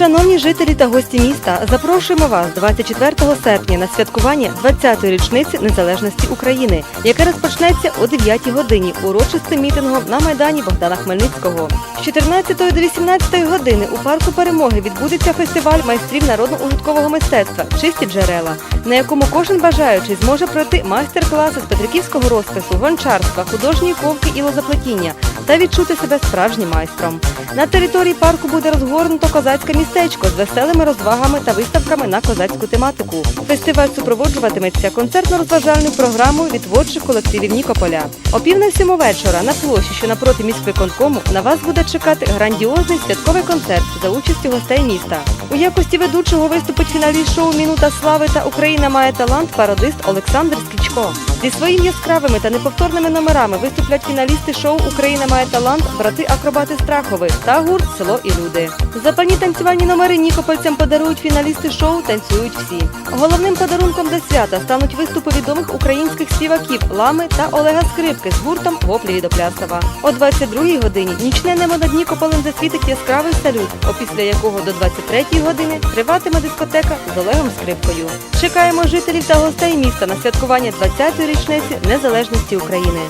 Шановні жителі та гості міста, запрошуємо вас 24 серпня на святкування 20-ї річниці незалежності України, яке розпочнеться о 9-й годині урочистим мітингом на майдані Богдана Хмельницького. З 14 до 18 години у парку перемоги відбудеться фестиваль майстрів народно-ужиткового мистецтва Чисті джерела, на якому кожен бажаючий зможе пройти майстер-класи з петриківського розпису, гончарства, художньої ковки і лозоплетіння та відчути себе справжнім майстром. На території парку буде розгорнуто козацьке містечко з веселими розвагами та виставками на козацьку тематику. Фестиваль супроводжуватиметься концертно-розважальною програмою від творчих колективів Нікополя. О пів на сьому вечора на площі, що напроти міськвиконкому, на вас буде чекати грандіозний святковий концерт за участю гостей міста. У якості ведучого виступить фіналіст шоу Мінута слави та Україна має талант пародист Олександр Скічко. Зі своїми яскравими та неповторними номерами виступлять фіналісти шоу Україна має талант, брати акробати Страхови та гурт Село і люди. Запальні танцювальні номери нікопольцям подарують фіналісти шоу Танцюють всі. Головним подарунком до свята стануть виступи відомих українських співаків Лами та Олега Скрипки з гуртом від Оплясова. О 22-й годині нічне небо над Нікополем засвітить яскравий салют, опісля якого до 23-ї години триватиме дискотека з Олегом Скрипкою. Чекаємо жителів та гостей міста на святкування 20-ї річниці незалежності України.